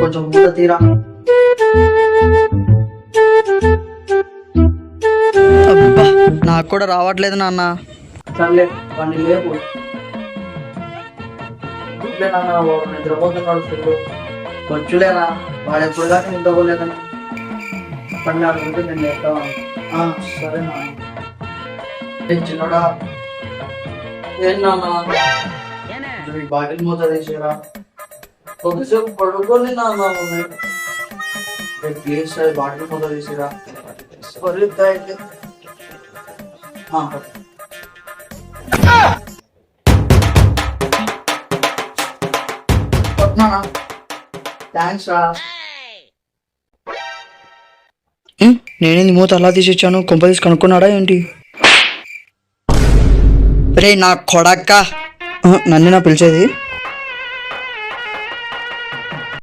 కొంచెం మూట తీరా అబ్బా నాకు కూడా రావట్లేదు నాన్న. సర్లే వాడిని లేపు. ఇట్లే నాన్న వాడు నిద్రపోతున్నాడు ఫుల్ వచ్చులేరా వాడు ఎప్పుడు దాకా నిద్రపోలేదని. పండి నేను చెప్తాను సరే నాన్న. ఏ చిన్నడా ఏం నాన్న ఈ బాటిల్ మూత తీసిరా? కొద్దిసేపు పడుకొని నాన్న ప్లీజ్ సార్ బాటిల్ మూత తీసిరా? సరే థ్యాంక్ థ్యాంక్స్ రా. ఉమ్, నేనేంది మూత అలా తీసిచ్చాను? కొంప తీసి కనుక్కున్నాడా ఏంటి? రే నా కొడక్క నన్ను నా పిలిచేది.